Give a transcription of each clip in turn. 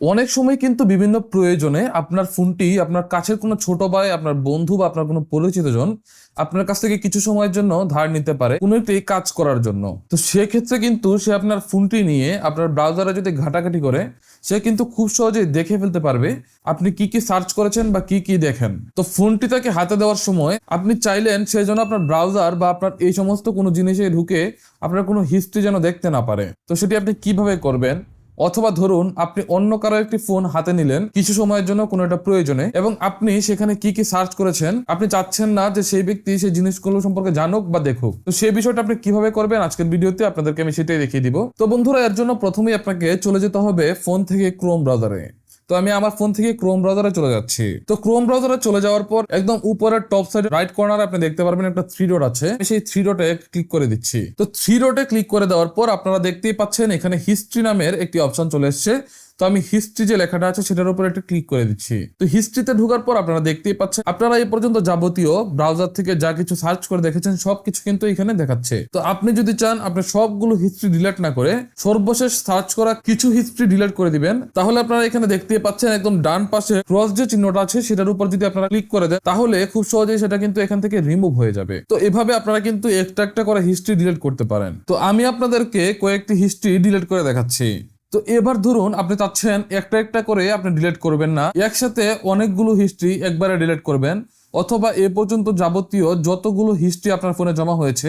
অনেক সময় কিন্তু বিভিন্ন প্রয়োজনে আপনার ফোনটি আপনার কাছের কোনো ছোট ভাই, আপনার বন্ধু বা আপনার কোনো পরিচিত জন আপনার কাছ থেকে কিছু সময়ের জন্য ধার নিতে পারে কোনো একটি কাজ করার জন্য। তো সেক্ষেত্রে কিন্তু সে আপনার ফোনটি নিয়ে আপনার ব্রাউজারে যদি ঘাটাঘাটি করে, সে কিন্তু খুব সহজেই দেখে ফেলতে পারবে আপনি কি কি সার্চ করেছেন বা কি কি দেখেন। তো ফোনটি তাকে হাতে দেওয়ার সময় আপনি চাইলেন সে যেন আপনার ব্রাউজার বা আপনার এই সমস্ত কোনো জিনিসে ঢুকে আপনার কোনো হিস্ট্রি যেন দেখতে না পারে। তো সেটি আপনি কীভাবে করবেন? অথবা ধরুন আপনি অন্য কারও একটি ফোন হাতে নিলেন, কিছু সময়ের জন্য কোনো একটা প্রয়োজনে, এবং আপনি সেখানে কি কি সার্চ করেছেন, আপনি চাচ্ছেন না যে সেই ব্যক্তি সেই জিনিসগুলো সম্পর্কে জানুক বা দেখুক। তো সেই বিষয়টা আপনি কীভাবে করবেন আজকের ভিডিওতে আপনাদেরকে আমি সেটাই দেখিয়ে দিব। তো বন্ধুরা, এর জন্য প্রথমেই আপনাকে চলে যেতে হবে ফোন থেকে ক্রোম ব্রাউজারে তো আমি আমার ফোন থেকে ক্রোম ব্রাউজারে চলে যাচ্ছি। তো ক্রোম ব্রাউজারে চলে যাওয়ার পর একদম উপরের টপ সাইড রাইট কর্নার আপনি দেখতে পারবেন একটা থ্রি ডট আছে। আমি সেই থ্রি ডটে ক্লিক করে দিচ্ছি। তো থ্রি ডটে ক্লিক করে দেওয়ার পর আপনারা দেখতেই পাচ্ছেন এখানে হিস্ট্রি নামের একটি অপশন চলে এসেছে। তো আমি হিস্ট্রি যে লেখাটা আছে সেটার উপর একটা ক্লিক করে দিচ্ছি। তো হিস্ট্রিতে ঢোকার পর আপনারা দেখতেই পাচ্ছেন, আপনারা এই পর্যন্ত যাবতীয় ব্রাউজার থেকে যা কিছু সার্চ করে দেখেছেন, সবকিছু কিন্তু এখানে দেখাচ্ছে। তো আপনি যদি চান আপনি সবগুলো হিস্ট্রি ডিলিট না করে সর্বশেষ সার্চ করা কিছু হিস্ট্রি ডিলিট করে দিবেন, তাহলে আপনারা এখানে দেখতেই পাচ্ছেন একদম ডান পাশে ক্রস যে চিহ্নটা আছে সেটার উপর যদি আপনারা ক্লিক করে দেন, তাহলে খুব সহজেই সেটা কিন্তু এখান থেকে রিমুভ হয়ে যাবে। তো এভাবে আপনারা কিন্তু একটা একটা করে হিস্ট্রি ডিলিট করতে পারেন। তো আমি আপনাদেরকে কয়েকটি হিস্ট্রি ডিলিট করে দেখাচ্ছি। তো এবার ধরুন আপনি চাচ্ছেন একটা একটা করে আপনি ডিলেট করবেন না, একসাথে অনেকগুলো হিস্ট্রি একবারে ডিলেট করবেন, অথবা এ পর্যন্ত যাবতীয় যতগুলো হিস্ট্রি আপনার ফোনে জমা হয়েছে,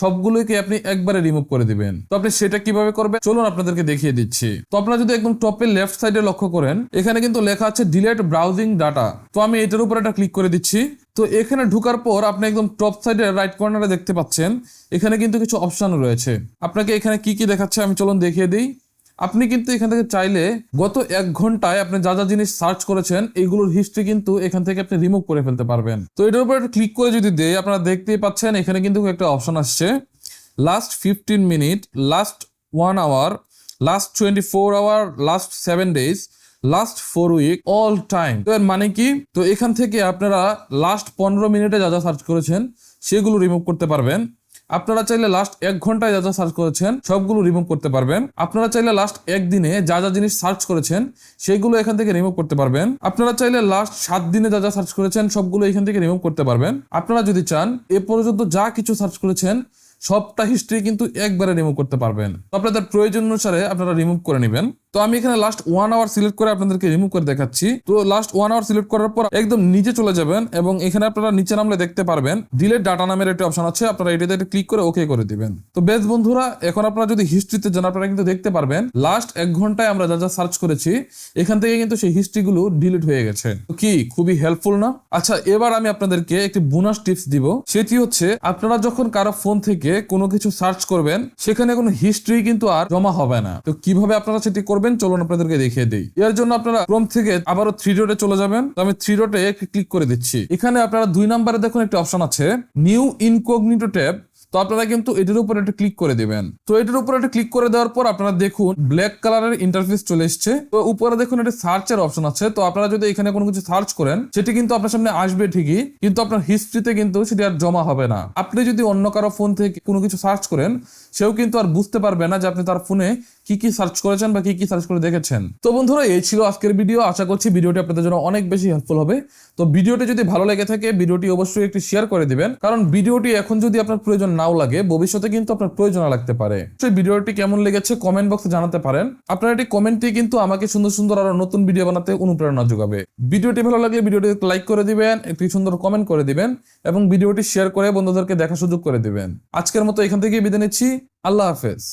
সবগুলোকে আপনি একবারে রিমুভ করে দিবেন। তো আপনি সেটা কীভাবে করবেন? চলুন আপনাদেরকে দেখিয়ে দিচ্ছি। তো আপনারা যদি একদম টপের লেফট সাইডে লক্ষ্য করেন, এখানে কিন্তু লেখা আছে ডিলেট ব্রাউজিং ডাটা তো আমি এটার উপর একটা ক্লিক করে দিচ্ছি। তো এখানে ঢোকার পর আপনি একদম টপ সাইডে রাইট কর্নারে দেখতে পাচ্ছেন, এখানে কিন্তু কিছু অপশন রয়েছে। আপনাকে এখানে কি কি দেখাচ্ছে আমি চলুন দেখিয়ে দিই। আপনি কিন্তু এখান থেকে চাইলে গত এক ঘন্টায় আপনি যা যা জিনিস সার্চ করেছেন এইগুলোর হিস্ট্রি কিন্তু এখান থেকে আপনি রিমুভ করে ফেলতে পারবেন। তো এটার উপর ক্লিক করে যদি দেই আপনারা দেখতেই পাচ্ছেন এখানে কিন্তু একটা অপশন আসছে। Last fifteen minute last one hour last twenty four hour last seven days last four week all time তো এর মানে কি? তো এখান থেকে আপনারা লাস্ট পনেরো মিনিটে যা যা সার্চ করেছেন, সেগুলো রিমুভ করতে পারবেন। আপনারা চাইলে লাস্ট এক ঘন্টায় যা যা সার্চ করেছেন, সবগুলো রিমুভ করতে পারবেন। আপনারা চাইলে লাস্ট একদিনে যা যা জিনিস সার্চ করেছেন সেগুলো এখান থেকে রিমুভ করতে পারবেন। আপনারা চাইলে লাস্ট সাত দিনে যা যা সার্চ করেছেন, সবগুলো এখান থেকে রিমুভ করতে পারবেন। আপনারা যদি চান, এ পর্যন্ত যা কিছু সার্চ করেছেন, সবটা হিস্ট্রি কিন্তু একবারে রিমুভ করতে পারবেন। আপনাদের প্রয়োজন অনুসারে আপনারা রিমুভ করে নেবেন। তো আমি এখানে লাস্ট ওয়ান আওয়ার সিলেক্ট করে আপনাদেরকে রিমুভ করে দেখাচ্ছি। তো লাস্ট ওয়ান আওয়ার সিলেক্ট করার পর একদম নিচে চলে যাবেন এবং এখানে আপনারা নিচে নামলে দেখতে পারবেন ডিলেট ডাটা নামের একটা অপশন আছে, আপনারা এটাতে ক্লিক করে ওকে করে দিবেন। তো বেশ বন্ধুরা, এখন আপনারা যদি হিস্ট্রিতে যান, আপনারা কিন্তু দেখতে পারবেন লাস্ট এক ঘন্টায় আমরা যা যা সার্চ করেছি, এখান থেকে কিন্তু সেই হিস্ট্রিগুলো ডিলিট হয়ে গেছে। তো কি, খুবই হেল্পফুল না? আচ্ছা এবার আমি আপনাদেরকে একটি বোনাস টিপস দিব। সেটি হচ্ছে, আপনারা যখন কারও ফোন থেকে কোনো কিছু সার্চ করবেন, সেখানে কোনো হিস্ট্রি কিন্তু আর জমা হবে না। তো কীভাবে আপনারা সেটি করবেন চলুন আপনাদেরকে দেখিয়ে দিই। এর জন্য আপনারা ক্রোম থেকে আবারও থ্রি ডটে চলে যাবেন। তো আমি থ্রি ডটে ক্লিক করে দিচ্ছি। এখানে আপনারা দুই নাম্বারে দেখুন একটা অপশন আছে নিউ ইনকগনিটো ট্যাব তো আপনারা কিন্তু এটার উপর একটা ক্লিক করে দিবেন। তো এটার উপর একটা ক্লিক করে দেওয়ার পর আপনারা দেখুন ব্ল্যাক কালারের ইন্টারফেস চলে এসছে। তো উপরে দেখুন একটা সার্চের অপশন আছে। তো আপনারা যদি এখানে কোনো কিছু সার্চ করেন, সেটি কিন্তু আপনার সামনে আসবে ঠিকই, কিন্তু আপনার হিস্ট্রিতে কিন্তু সেটি আর জমা হবে না। আপনি যদি অন্য কারও ফোন থেকে কোনো কিছু সার্চ করেন, সেও কিন্তু আর বুঝতে পারবে না যে আপনি তার ফোনে কি কি সার্চ করেছেন বা কি কি সার্চ করে দেখেছেন? তো বন্ধুরা, এই ছিল আজকের ভিডিও আশা করছি ভিডিওটি আপনাদের জন্য অনেক বেশি হেল্পফুল হবে। তো ভিডিওটি যদি ভালো লেগে থাকে ভিডিওটি অবশ্যই একটি শেয়ার করে দিবেন। কারণ ভিডিওটি এখন যদি আপনার প্রয়োজন নাও লাগে, ভবিষ্যতে কিন্তু আপনার প্রয়োজন লাগতে পারে। সেই ভিডিওটি কেমন লেগেছে কমেন্ট বক্সে জানাতে পারেন। আপনার এটি কমেন্টে কিন্তু আমাকে সুন্দর সুন্দর আরও নতুন ভিডিও বানাতে অনুপ্রেরণা যোগাবে। ভিডিওটি ভালো লাগলে ভিডিওটি লাইক করে দিবেন, একটি সুন্দর কমেন্ট করে দিবেন, এবং ভিডিওটি শেয়ার করে বন্ধুদেরকে দেখা সুযোগ করে দিবেন। আজকের মতো এখান থেকে বিদায় নিচ্ছি। আল্লাহ হাফেজ।